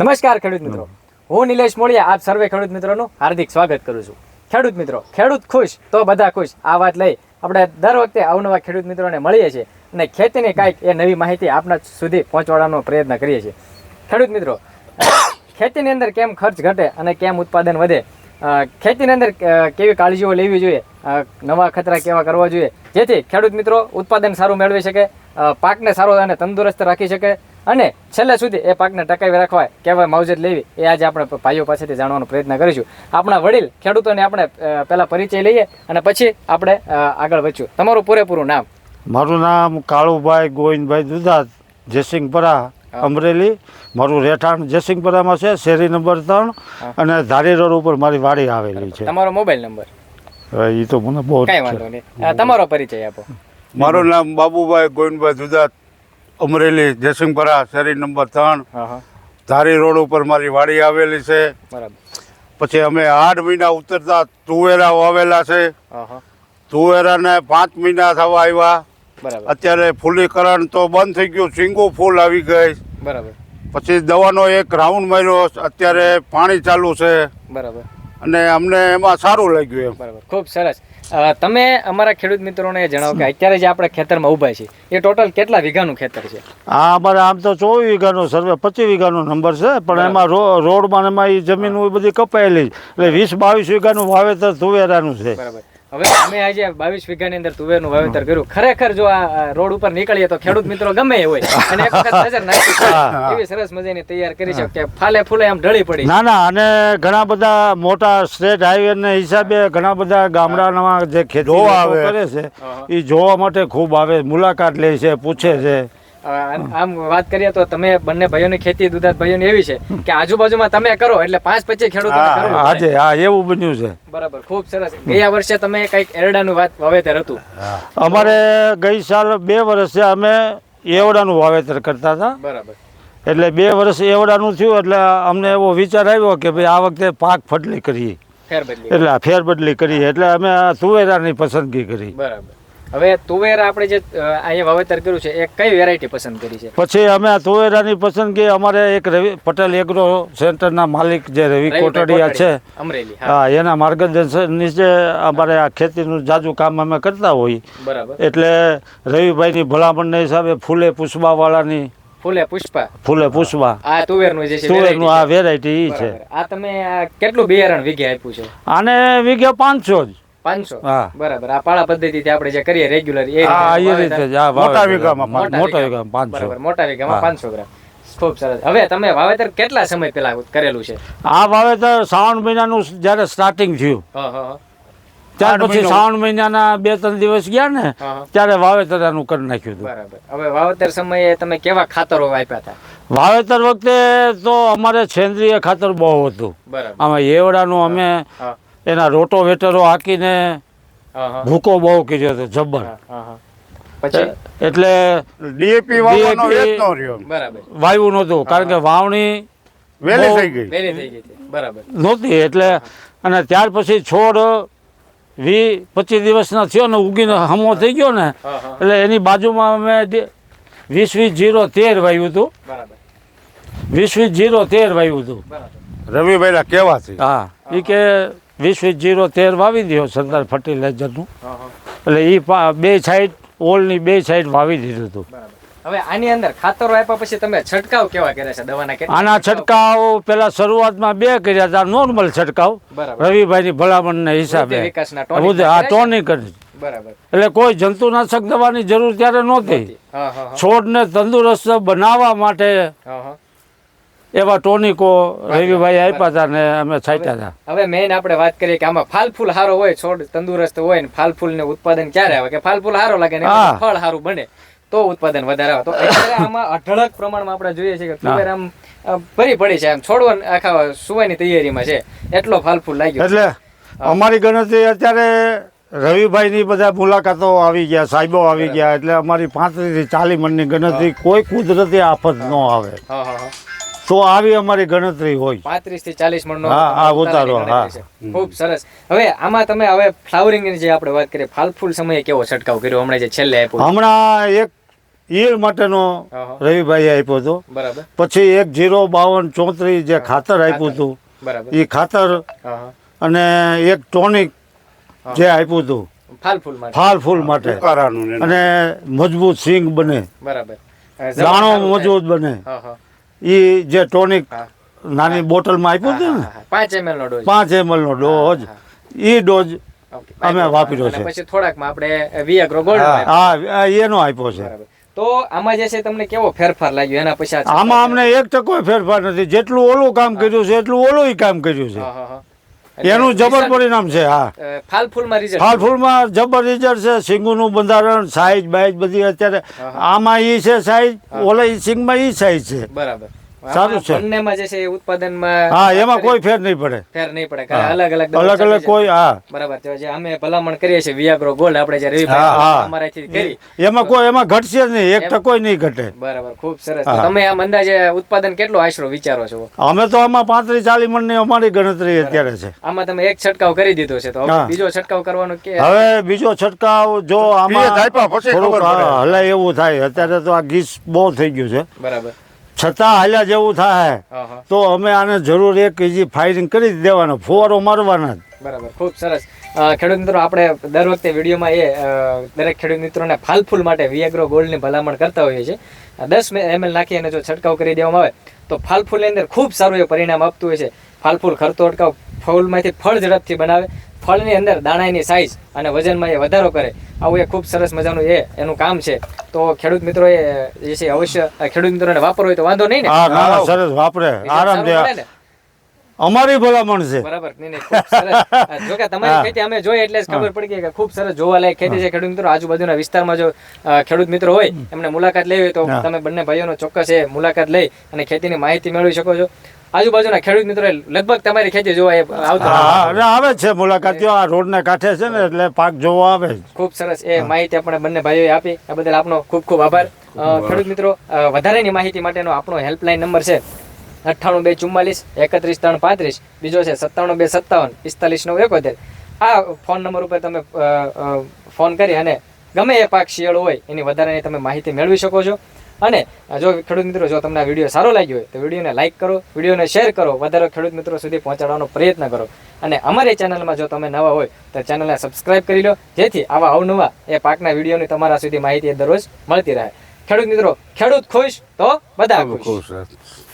નમસ્કાર ખેડૂત મિત્રો. હું નિલેશ મોળિયા આપ સર્વે ખેડૂત મિત્રોનું હાર્દિક સ્વાગત કરું છું. ખેડૂત મિત્રો ખેડૂત ખુશ તો બધા ખુશ. આ વાત લઈ આપણે દર વખતે અવનવા ખેડૂત મિત્રોને મળીએ છીએ અને ખેતીની કાંઈક એ નવી માહિતી આપના સુધી પહોંચાડવાનો પ્રયત્ન કરીએ છીએ. ખેડૂત મિત્રો ખેતીની અંદર કેમ ખર્ચ ઘટે અને કેમ ઉત્પાદન વધે? ખેતીની અંદર કેવી કાળજીઓ લેવી જોઈએ? નવા ખતરા કેવા કરવા જોઈએ? જેથી ખેડૂત મિત્રો ઉત્પાદન સારું મેળવી શકે પાકને સારો અને તંદુરસ્ત રાખી શકે અને છેલ્લે સુધી એ પાકને ટકાવી રાખવા કહેવાય માવજત લેવી એ આજે આપણે ભાઈઓ પાસેથી જાણવાનો પ્રયત્ન કરીશું. આપણા વડીલ ખેડૂતોને આપણે પહેલા પરિચય લઈએ અને પછી આપણે આગળ વધશું. તમારું પૂરેપૂરું નામ? મારું નામ કાળુભાઈ ગોવિંદભાઈ દુધાત જયસિંહપરા અમરેલી. મારું રહેઠાણ જયસિંહપરામાં છે શેરી નંબર ત્રણ અને ધારી રોડ ઉપર મારી વાડી આવેલી છે. તમારો મોબાઈલ નંબર? એ તો મને બહુ કાંઈ વાંધો નહીં. તમારો પરિચય આપો. મારું નામ બાબુભાઈ ગોવિંદભાઈ દુધાત અમરેલી જયસિંહપરા શેરી નંબર ત્રણ. ધારી રોડ ઉપર મારી વાડી આવેલી છે. બરાબર. પછી અમે આઠ મહિના ઉતરતા તુવેરા વાવેલા છે. તુવેરાને પાંચ મહિના થવા આવ્યા. બરાબર. અત્યારે ફૂલીકરણ તો બંધ થઈ ગયું સિંગુ ફૂલ આવી ગઈ. બરાબર. પછી દવાનો એક રાઉન્ડ માર્યો અત્યારે પાણી ચાલુ છે. બરાબર. અને અમને એમાં સારું લાગ્યું એમ. બરાબર. ખૂબ સરસ. તમે અમારા ખેડૂત મિત્રોને જણાવો કે અત્યારે જે આપણે ખેતરમાં ઊભા છીએ એ ટોટલ કેટલા વીઘાનું ખેતર છે? આ અમારે આમ તો ચોવીસ વીઘાનો સર્વે પચીસ વીઘાનો નંબર છે પણ એમાં રોડમાં એમાં એ જમીન બધી કપાયેલી એટલે વીસ બાવીસ વીઘાનું વાવેતર તુવેરાનું છે. બરાબર. હવે અમે આજે બાવીસ વીઘાની અંદર તુવેરનું વાવેતર કર્યું. ખરેખર જો આ રોડ ઉપર નીકળીએ તો ખેડૂત મિત્રો ગમે એ હોય. અને એક વખત નજર નાખી. એવી સરસ મજાની તૈયાર કરી છે કે ફાલે ફૂલે આમ ઢળી પડી. ના ના અને ઘણા બધા મોટા સ્ટેટ હાઈવે ને હિસાબે ઘણા બધા ગામડાના જે ખેડૂતો આવે. કરે છે એ જોવા માટે ખૂબ આવે મુલાકાત લે છે પૂછે છે. આમ વાત કરીએ તો તમે બંને ભાઈઓની ખેતી દુધાત ભાઈઓની એવી છે કે આજુબાજુમાં તમે કરો એટલે પાંચ પચીસ ખેડૂતો આજે હા એવું બન્યું છે. બરાબર ખૂબ સરસ. ગયા વર્ષે તમે કંઈક એરડાનું વાત વાવેતર હતું. અમારે ગઈ સાલ બે વર્ષ અમે એવડાનું વાવેતર કરતા હતા. બરાબર. એટલે બે વર્ષ એવડાનું થયું એટલે અમને એવો વિચાર આવ્યો કે ભાઈ આ વખતે પાક ફટલી કરીએ. એટલે ફેરબદલી કરીએ એટલે અમે તુવેરાની પસંદગી કરી. બરાબર. હવે તુવેર આપણે જે અહીંયા વાવેતર કર્યું છે એ કઈ વેરાયટી પસંદ કરી છે? પછી અમે આ તુવેરાની પસંદગી અમારે એક રવિ પટેલ એગ્રો સેન્ટરના માલિક જે રવિ કોટડિયા છે અમરેલી હા. એના માર્ગદર્શન નીચે અમારે આ ખેતીનું જાજુ કામ અમે કરતા હોઈએ બરાબર. એટલે રવિભાઈની ભલામણના હિસાબે ફૂલે પુષ્પાવાળાની ફૂલે પુષ્પા? ફૂલે પુષ્પા. આ તુવેરનું જે છે તુવેરનું આ વેરાયટી છે. આ તમે કેટલું બિયારણ વીઘે આપ્યું છે? આને વીઘે પાંચસો જ. પાંચસો. હા. બરાબર. આ પાળા પદ્ધતિથી આપણે જે કરીએ રેગ્યુલર એ રીતે મોટા વીઘામાં મોટા વીઘામાં. વીઘામાં પાંચસો. બરાબર મોટા વીઘામાં પાંચસો ગ્રામ. ખૂબ સરસ. હવે તમે વાવેતર કેટલા સમય પહેલા કરેલું છે? આ વાવેતર શ્રાવણ મહિનાનું જ્યારે સ્ટાર્ટિંગ થયું. હા હા હા. ત્યાર પછી શ્રાવણ મહિનાના બે ત્રણ દિવસ ગયા ને. ત્યારે વાવેતર આનું કરી નાખ્યું હતું. બરાબર. હવે વાવેતર સમયે તમે કેવા ખાતરો આપ્યા હતા? વાવેતર વખતે તો અમારે સેન્દ્રિય ખાતર બહુ હતું. આમાં એવડાનું અમે હા. એના રોટોવેટરો હાકીને ભૂકો બહુ કર્યો હતો જબ્બર. હા, હા, હા. પછી? એટલે ડીએપી વાયુ નહોતું કારણ કે વાવણી વહેલી થઈ ગઈ. વેલી થઈ ગઈ બરાબર. નહોતી એટલે અને ત્યાર પછી છોડ વી પચીસ દિવસના થયો ને ઉગીને હમો થઈ ગયો ને એટલે એની બાજુમાં અમે વીસ વીસ જીરો તેર વાવ્યું હતું. બરાબર. વીસ વીસ જીરો તેર વાવ્યું હતું. રવિભાઈ કેવા છે હા એ કે વીસ વીસ જીરો તેર વાવી દીધો સરદાર ફર્ટિલાઇઝરનું એટલે એ બે સાઈડ ઓલની બે સાઈડ વાવી દીધું હતું. હવે આની અંદર ખાતરો આપ્યા પછી તમે છંટકાવ કેવા કર્યા છે દવાના આના છંટકાવ પેલા શરૂઆતમાં બે કર્યા હતા નોર્મલ છંટકાવ. રવિભાઈની ભલામણના હિસાબે. હા ટોનિક બરાબર. એટલે કોઈ જંતુનાશક દવાની જરૂર ત્યારે નહોતી. છોડને તંદુરસ્ત બનાવવા માટે એવા ટોનિકો રવિભાઈ આપ્યા હતા ને અમે છાંટ્યા હતા હવે મેઇન આપણે વાત કરીએ કે આમાં ફાલ ફૂલ સારો હોય છોડ તંદુરસ્ત હોય ને ફાલ ફૂલ ને ઉત્પાદન ક્યારે આવે? કે ફાલ ફૂલ સારો લાગે ને ફળ સારું બને તો ઉત્પાદન વધારે આવે. તો અત્યારે આમાં અઢળક પ્રમાણમાં આપણે જોઈએ છીએ કે તુવેર આમ ભરી પડી છે. આમ છોડવા આખા સુવાની તૈયારીમાં છે. એટલો ફાલ ફૂલ લાગ્યો. એટલે અમારી ગણતરી અત્યારે રવિભાઈની બધા મુલાકાતો આવી ગયા સાહેબો આવી ગયા એટલે અમારી પાંત્રીસથી ચાલીસ મણની ગણતરી કોઈ કુદરતી આફત ન આવે. હા હા હા. તો આવી અમારી ગણતરી હોય. પાંત્રીસથી ચાલીસ મણ હા, હા, ઉતારો, હા. ખૂબ સરસ. હવે આમાં તમે હવે ફ્લાવરિંગની જે આપણે વાત કરીએ ફાલફૂલ સમયે કેવો છંટકાવ કર્યો? હમણાં જે છેલ્લે આપ્યો હમણાં એક ઈર માટેનો. રવિભાઈએ આપ્યો હતો. બરાબર. પછી એક જીરો બાવન ચોત્રીસ જે ખાતર આપ્યું હતું બરાબર. એ ખાતર અને એક ટોનિક જે આપ્યું હતું. ફાલફૂલ માટે. ફાલફૂલ માટે. અને મજબૂત સિંગ બને. બરાબર. દાણો મજબૂત બને. હા હા. એ જે ટોનિક નાની બોટલમાં આપ્યું હતું ને. પાંચ એમએલ નો ડોઝ. પાંચ એમએલ નો ડોઝ. એ ડોઝ અમે વાપર્યો છે. પછી થોડાકમાં આપણે વિયાગ્રો ગોલ્ડ હા. એનો આપ્યો છે. તો આમાં જે છે તમને કેવો ફેરફાર લાગ્યો એના પછી આમાં અમને એક ટકો ફેરફાર નથી. જેટલું ઓલું કામ કર્યું છે એટલું ઓલું કામ કર્યું છે. એનું જબર પરિણામ છે હા ફાલફૂલમાં રિઝલ્ટ ફૂલમાં result. ફાલ ફૂલમાં જબર રિઝલ્ટ છે સિંગનું બંધારણ સાઈઝ બાઈઝ બધી અત્યારે આમાં એ છે સાઈઝ. ઓલા સિંગમાં એ સાઈઝ છે બરાબર સારું છે. બંનેમાં જે છે ઉત્પાદનમાં હા એમાં કોઈ ફેર નહીં પડે. ફેર નહીં પડે અલગ અલગ અલગ અલગ કોઈ હા. બરાબર તો જે અમે ભલામણ કરીએ છીએ વિયાગ્રો ગોલ્ડ આપણે જે અમારાથી કરી. એમાં કોઈ એમાં ઘટશે જ નહીં એક ટકો નહીં ઘટે. બરાબર ખૂબ સરસ. તમે આમ અંદાજે ઉત્પાદન કેટલો આશરો વિચારો છો? અમે તો આમાં પાંત્રીસ ચાલીસ મણની અમારી ગણતરી અત્યારે છે. આમાં તમે એક છંટકાવ કરી દીધો છે તો બીજો છંટકાવ કરવાનો કે હવે બીજો છંટકાવ જો આમાં હલાય એવું થાય. અત્યારે તો આ ગીસ બહુ થઈ ગયું છે. બરાબર. છતાં હાલ્યા જેવું થાય. તો અમે આને જરૂર એક કેજી ફાયરિંગ કરી દેવાનો ફુવારો મારવાના બરાબર ખૂબ સરસ. ખેડૂત મિત્રો આપણે દર વખતે વિડીયોમાં એ દરેક ખેડૂત મિત્રોને ફાલફૂલ માટે વિયાગ્રો ગોલ્ડની ભલામણ કરતા હોઈએ છીએ. દસ એમએલ નાખી અને જો છંટકાવ કરી દેવામાં આવે તો ફાલફૂલની અંદર ખૂબ સારું એવું પરિણામ આપતું હોય છે. ફાલફૂલ ખર્ચો ખરતો અટકાવ ફૂલમાંથી ફળ ઝડપથી બનાવે. ફળની અંદર દાણાની સાઇઝ અને વજનમાં એ વધારો કરે. આવું એ ખૂબ સરસ મજાનું એ એનું કામ છે. તો ખેડૂત મિત્રોએ જે છે અવશ્ય ખેડૂત મિત્રોને વાપરવો હોય તો વાંધો નહીં ને? હા ના ના, સરસ વાપરે. આરામ? અમારી ભલામણ છે. બરાબર. નહીં નહીં જો કે તમારી ખેતી અમે જોઈએ એટલે ખબર પડી ગઈ કે ખૂબ સરસ જોવાલાયક ખેતી છે. ખેડૂત મિત્રો આજુબાજુના વિસ્તારમાં જો ખેડૂત મિત્રો હોય એમને મુલાકાત લેવી હોય તો તમે બંને ભાઈઓનો ચોક્કસ એ મુલાકાત લઈ અને ખેતીની માહિતી મેળવી શકો છો. આજુબાજુના ખેડૂત મિત્રો લગભગ તમારી ખેતી જોવા એ આવતા હા હા, આવે જ છે મુલાકાતીઓ. આ રોડને કાંઠે છે ને એટલે પાક જોવા આવે ખૂબ સરસ. એ માહિતી આપણે બંને ભાઈઓએ આપી. એ બદલ આપનો ખૂબ ખૂબ આભાર. ખેડૂત મિત્રો વધારેની માહિતી માટેનો આપણો હેલ્પલાઇન નંબર છે અઠ્ઠાણું બે ચુમ્માલીસ એકત્રીસ ત્રણ પાંત્રીસ બીજો છે સત્તાણું બે સત્તાવન પિસ્તાલીસ નવ એકોતેર. આ ફોન નંબર ઉપર તમે ફોન કરી અને ગમે એ પાક શિયાળો હોય એની વધારાની તમે માહિતી મેળવી શકો છો. અને જો ખેડૂત મિત્રો જો તમને આ વીડિયો સારો લાગ્યો હોય તો વિડીયોને લાઇક કરો વિડીયોને શેર કરો વધારે ખેડૂત મિત્રો સુધી પહોંચાડવાનો પ્રયત્ન કરો. અને અમારી ચેનલમાં જો તમે નવા હોય તો ચેનલને સબસ્ક્રાઇબ કરી લો જેથી આવા અવનવા એ પાકના વિડીયોની તમારા સુધી માહિતી દરરોજ મળતી રહે. ખેડૂત મિત્રો ખેડૂત ખુશ તો બધા ખુશ.